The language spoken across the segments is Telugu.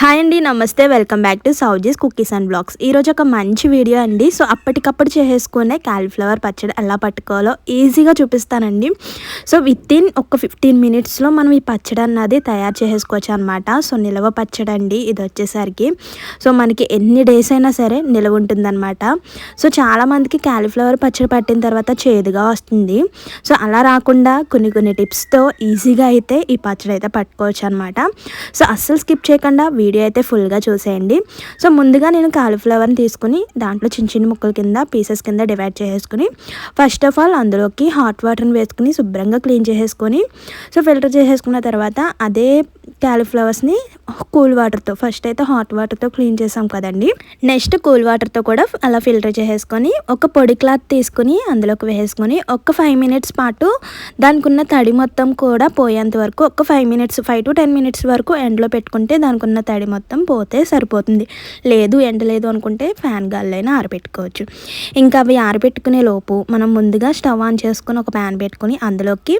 హాయ్ అండి నమస్తే. Welcome back to Souji's cookies and blogs ఈరోజు ఒక మంచి వీడియో అండి. సో అప్పటికప్పుడు చేసేసుకునే క్యాలీఫ్లవర్ పచ్చడి ఎలా పట్టుకోవాలో ఈజీగా చూపిస్తానండి. సో విత్ ఇన్ ఒక ఫిఫ్టీన్ మినిట్స్లో మనం ఈ పచ్చడి అన్నది తయారు చేసేసుకోవచ్చు అనమాట సో నిలవ పచ్చడి అండి. ఇది వచ్చేసరికి. సో మనకి ఎన్ని డేస్ అయినా సరే నిలవ ఉంటుందన్నమాట. సో చాలామందికి క్యాలీఫ్లవర్ పచ్చడి పట్టిన తర్వాత చేదుగా వస్తుంది. సో అలా రాకుండా కొన్ని కొన్ని టిప్స్తో ఈజీగా అయితే ఈ పచ్చడి అయితే పట్టుకోవచ్చు అనమాట సో అస్సలు స్కిప్ చేయకుండా వీడియో అయితే ఫుల్గా చూసేయండి. సో ముందుగా నేను కాలీఫ్లవర్ని తీసుకుని దాంట్లో చిన్న చిన్న ముక్కల కింద పీసెస్ కింద డివైడ్ చేసేసుకుని ఫస్ట్ ఆఫ్ ఆల్ అందులోకి హాట్ వాటర్ని వేసుకుని శుభ్రంగా క్లీన్ చేసేసుకొని సో ఫిల్టర్ చేసేసుకున్న తర్వాత అదే క్యాలీఫ్లవర్స్ని కూల్ వాటర్తో ఫస్ట్ అయితే హాట్ వాటర్తో క్లీన్ చేసాం కదండి. నెక్స్ట్ కూల్ వాటర్తో కూడా అలా ఫిల్టర్ చేసేసుకొని ఒక పొడి క్లాత్ తీసుకుని అందులోకి వేసుకొని ఒక ఫైవ్ మినిట్స్ పాటు దానికి ఉన్న తడి మొత్తం కూడా పోయేంత వరకు ఒక five minutes five to ten minutes వరకు ఎండలో పెట్టుకుంటే దానికి ఉన్న తడి మొత్తం పోతే సరిపోతుంది. లేదు ఎండ లేదు అనుకుంటే ఫ్యాన్ గాల్లైనా ఆరబెట్టుకోవచ్చు. ఇంకా అవి ఆరబెట్టుకునే లోపు మనం ముందుగా స్టవ్ ఆన్ చేసుకుని ఒక ప్యాన్ పెట్టుకుని అందులోకి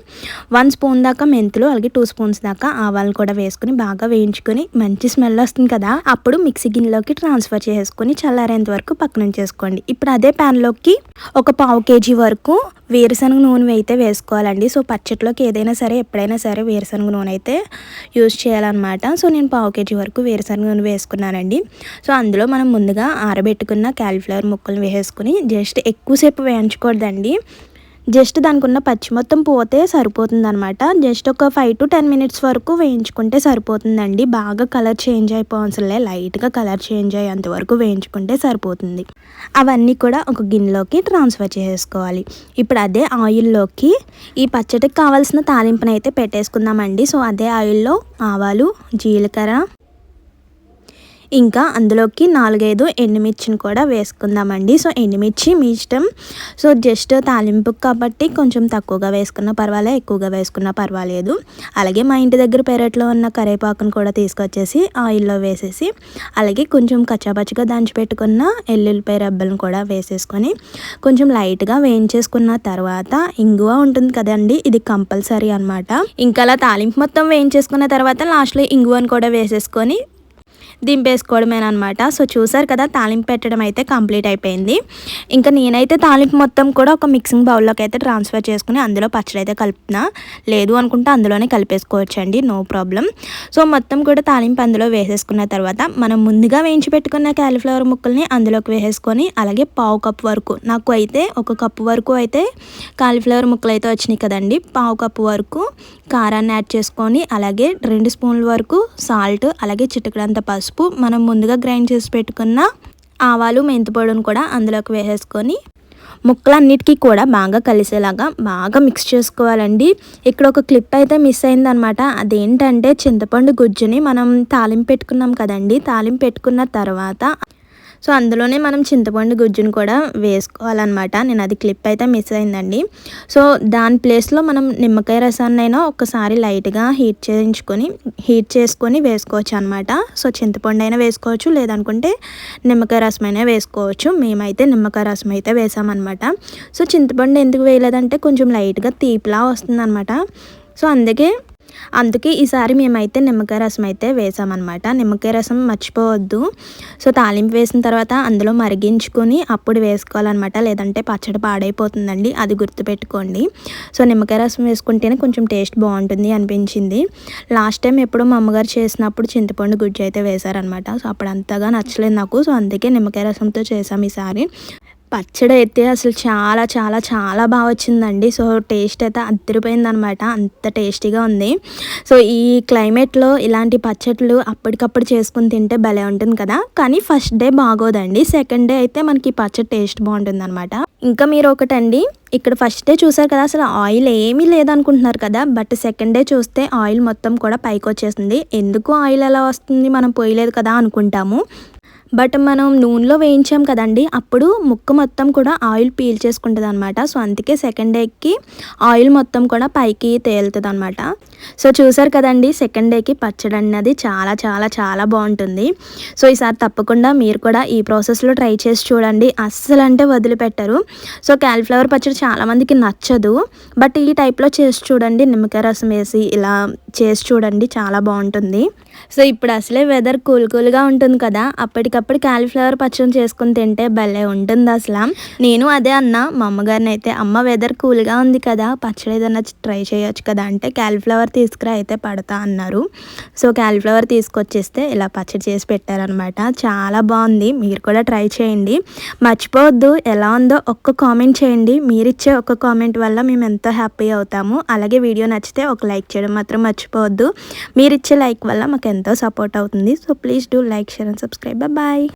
వన్ స్పూన్ దాకా మెంతులు అలాగే టూ స్పూన్స్ దాకా ఆవాలు కూడా వేసుకుని బాగా వేయించుకొని మంచి స్మెల్ వస్తుంది కదా అప్పుడు మిక్సీ గిన్నెలోకి ట్రాన్స్ఫర్ చేసుకుని చల్లారేంత వరకు పక్కన చేసుకోండి ఇప్పుడు అదే ప్యాన్లోకి ఒక పావు కేజీ వరకు వేరుశనగ నూనె అయితే వేసుకోవాలండి. సో పచ్చట్లోకి ఏదైనా సరే ఎప్పుడైనా సరే వేరుశనగ నూనె అయితే యూజ్ చేయాలన్నమాట. సో నేను పావు కేజీ వరకు వేరుశనగ నూనె వేసుకున్నానండి. సో అందులో మనం ముందుగా ఆరబెట్టుకున్న క్యాలిఫ్లవర్ ముక్కలు వేసుకుని జస్ట్ ఎక్కువసేపు వేయించకూడదండి. జస్ట్ దానికి ఉన్న పచ్చి మొత్తం పోతే సరిపోతుంది అనమాట జస్ట్ ఒక ఫైవ్ టు టెన్ మినిట్స్ వరకు వేయించుకుంటే సరిపోతుందండి. బాగా కలర్ చేంజ్ అయిపోవసలే లైట్గా కలర్ చేంజ్ అయ్యేంత వరకు వేయించుకుంటే సరిపోతుంది. అవన్నీ కూడా ఒక గిన్నెలోకి ట్రాన్స్ఫర్ చేసుకోవాలి. ఇప్పుడు అదే ఆయిల్లోకి ఈ పచ్చడికి కావాల్సిన తాలింపునైతే పెట్టేసుకుందామండి. సో అదే ఆయిల్లో ఆవాలు జీలకర్ర ఇంకా అందులోకి నాలుగైదు ఎండుమిర్చిని కూడా వేసుకుందామండి. సో ఎండుమిర్చి మీ ఇష్టం. సో జస్ట్ తాలింపు కాబట్టి కొంచెం తక్కువగా వేసుకున్న పర్వాలేదు ఎక్కువగా వేసుకున్న పర్వాలేదు. అలాగే మా ఇంటి దగ్గర పెరట్లో ఉన్న కరేపాకును కూడా తీసుకొచ్చేసి ఆయిల్లో వేసేసి అలాగే కొంచెం కచ్చాపచ్చిగా దంచి పెట్టుకున్న ఎల్లుల్లిపాయ రబ్బలను కూడా వేసేసుకొని కొంచెం లైట్గా వేయించేసుకున్న తర్వాత ఇంగువ ఉంటుంది కదండి ఇది కంపల్సరీ అనమాట ఇంకా అలా తాలింపు మొత్తం వేయించేసుకున్న తర్వాత లాస్ట్లో ఇంగువను కూడా వేసేసుకొని దింపేసుకోవడమేనమాట సో చూసారు కదా తాలింపు పెట్టడం అయితే కంప్లీట్ అయిపోయింది. ఇంకా నేనైతే తాలింపు మొత్తం కూడా ఒక మిక్సింగ్ బౌల్లోకి అయితే ట్రాన్స్ఫర్ చేసుకుని అందులో పచ్చడి అయితే కలుపుతున్నా. లేదు అనుకుంటే అందులోనే కలిపేసుకోవచ్చండి నో ప్రాబ్లం. సో మొత్తం కూడా తాలింపు అందులో వేసేసుకున్న తర్వాత మనం ముందుగా వేయించి పెట్టుకున్న క్యాలీఫ్లవర్ ముక్కల్ని అందులోకి వేసేసుకొని అలాగే పావు కప్పు వరకు నాకు అయితే ఒక కప్పు వరకు అయితే కాలీఫ్లవర్ ముక్కలు అయితే వచ్చినాయి కదండి. పావు కప్పు వరకు కారాన్ని యాడ్ చేసుకొని అలాగే రెండు స్పూన్ల వరకు సాల్ట్ అలాగే చిటికడంత పసుపు పసుపు మనం ముందుగా గ్రైండ్ చేసి పెట్టుకున్న ఆవాలు మెంతిపొడిని కూడా అందులోకి వేసేసుకొని ముక్కలన్నిటికీ కూడా బాగా కలిసేలాగా బాగా మిక్స్ చేసుకోవాలండి. ఇక్కడ ఒక క్లిప్ అయితే మిస్ అయిందనమాట. అదేంటంటే చింతపండు గుజ్జుని మనం తాలింపు పెట్టుకున్నాం కదండి. తాలింపు పెట్టుకున్న తర్వాత సో అందులోనే మనం చింతపండు గుజ్జును కూడా వేసుకోవాలన్నమాట. నేను అది క్లిప్ అయితే మిస్ అయిందండి. సో దాని ప్లేస్లో మనం నిమ్మకాయ రసాన్ని అయినా ఒకసారి లైట్గా హీట్ చేయించుకొని హీట్ చేసుకొని వేసుకోవచ్చు అనమాట సో చింతపండు అయినా వేసుకోవచ్చు లేదనుకుంటే నిమ్మకాయ రసం అయినా వేసుకోవచ్చు. మేమైతే నిమ్మకాయ రసం అయితే వేసామన్నమాట. సో చింతపండు ఎందుకు వేయలేదంటే కొంచెం లైట్గా తీపిలా వస్తుంది అనమాట సో అందుకే అందుకే ఈసారి మేమైతే నిమ్మకాయ రసం అయితే వేసామన్నమాట. నిమ్మకాయ రసం మర్చిపోవద్దు. సో తాలింపు వేసిన తర్వాత అందులో మరిగించుకొని అప్పుడు వేసుకోవాలన్నమాట. లేదంటే పచ్చడి పాడైపోతుందండి అది గుర్తుపెట్టుకోండి. సో నిమ్మకాయ రసం వేసుకుంటేనే కొంచెం టేస్ట్ బాగుంటుంది అనిపించింది. లాస్ట్ టైం ఎప్పుడు మా అమ్మగారు చేసినప్పుడు చింతపండు గుజ్జు అయితే వేశారనమాట సో అప్పుడు అంతగా నచ్చలేదు నాకు. సో అందుకే నిమ్మకాయ రసంతో చేసాం ఈసారి. పచ్చడి అయితే అసలు చాలా చాలా చాలా బాగా వచ్చిందండి. సో టేస్ట్ అయితే అద్దరిపోయిందనమాట. అంత టేస్టీగా ఉంది. సో ఈ క్లైమేట్లో ఇలాంటి పచ్చట్లు అప్పటికప్పుడు చేసుకుని తింటే భలే ఉంటుంది కదా. కానీ ఫస్ట్ డే బాగోదండి. సెకండ్ డే అయితే మనకి పచ్చడి టేస్ట్ బాగుంటుంది అనమాట ఇంకా మీరు ఒకటండి. ఇక్కడ ఫస్ట్ డే చూసారు కదా అసలు ఆయిల్ ఏమీ లేదనుకుంటున్నారు కదా. బట్ సెకండ్ డే చూస్తే ఆయిల్ మొత్తం కూడా పైకి వచ్చేస్తుంది ఎందుకు ఆయిల్ ఎలా వస్తుంది? మనం పోయలేదు కదా అనుకుంటాము. బట్ మనం నూనెలో వేయించాం కదండి అప్పుడు ముక్క మొత్తం కూడా ఆయిల్ పీల్ చేసుకుంటుంది అనమాట సో అందుకే సెకండ్ డేకి ఆయిల్ మొత్తం కూడా పైకి తేలుతుంది అనమాట సో చూసారు కదండి సెకండ్ డేకి పచ్చడి అన్నది చాలా చాలా చాలా బాగుంటుంది. సో ఈసారి తప్పకుండా మీరు కూడా ఈ ప్రాసెస్లో ట్రై చేసి చూడండి. అస్సలు అంటే వదిలిపెట్టరు. సో క్యాలిఫ్లవర్ పచ్చడి చాలామందికి నచ్చదు. బట్ ఈ టైప్లో చేసి చూడండి నిమ్మకాయ రసం వేసి ఇలా చేసి చూడండి చాలా బాగుంటుంది. సో ఇప్పుడు అసలే వెదర్ కూల్ కూల్గా ఉంటుంది కదా అప్పటికప్పుడు క్యాలీఫ్లవర్ పచ్చడి చేసుకుని తింటే భలే ఉంటుంది అసలు? నేను అదే అన్నా. మా అమ్మగారిని అయితే అమ్మ వెదర్ కూల్గా ఉంది కదా పచ్చడి ఏదైనా ట్రై చేయొచ్చు కదా అంటే క్యాలిఫ్లవర్ తీసుకురా అయితే పడతా అన్నారు. సో క్యాలిఫ్లవర్ తీసుకొచ్చేస్తే ఇలా పచ్చడి చేసి పెట్టారనమాట. చాలా బాగుంది. మీరు కూడా ట్రై చేయండి. మర్చిపోవద్దు. ఎలా ఉందో ఒక్క కామెంట్ చేయండి. మీరిచ్చే ఒక్క కామెంట్ వల్ల మేము ఎంతో హ్యాపీ అవుతాము. అలాగే వీడియో నచ్చితే ఒక లైక్ చేయడం మాత్రం మర్చిపోవద్దు. మీరిచ్చే లైక్ వల్ల మాకు ఎంతో సపోర్ట్ అవుతుంది. So please do like share and subscribe bye Bye.